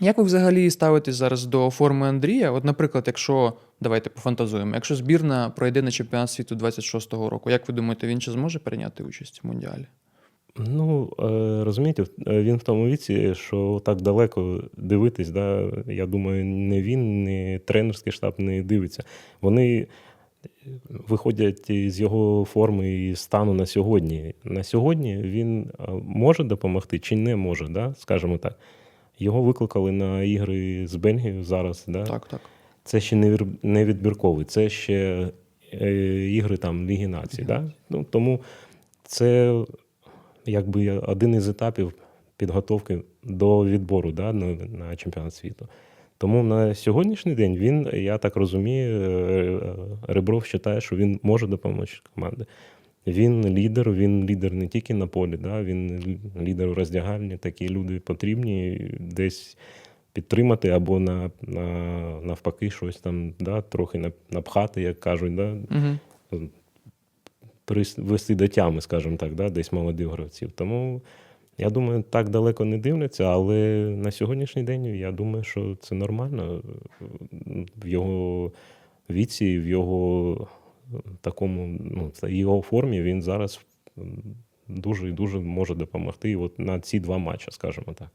Як ви взагалі ставитесь зараз до форми Андрія? От, наприклад, якщо давайте пофантазуємо, якщо збірна пройде на чемпіонат світу 26-го року, як ви думаєте, він ще зможе прийняти участь в мундіалі? Ну, е, розумієте, е, він в тому віці, що так далеко дивитись, да, я думаю, не він, не тренерський штаб не дивиться. Вони виходять із його форми і стану на сьогодні. На сьогодні він е, може допомогти чи не може, да, скажімо так. Його викликали на ігри з Бельгією зараз. Да? Так, так. Це ще не, відбірковий, це ще е, ігри там Ліги націй. Да? Ну, тому це якби один із етапів підготовки до відбору да, на, на чемпіонат світу. Тому на сьогоднішній день він, я так розумію, е, Ребров вважає, що він може допомогти команді. Він лідер, він лідер не тільки на полі, да, він лідер у роздягальні. Такі люди потрібні десь підтримати або на, на, навпаки щось там да, трохи напхати, як кажуть, да, Угу. привести до тями, скажімо так, да, десь молодих гравців. Тому я думаю, так далеко не дивляться, але на сьогоднішній день я думаю, що це нормально в його віці, в його такому, ну, його формі він зараз дуже і дуже може допомогти от на ці два матчі, скажімо так.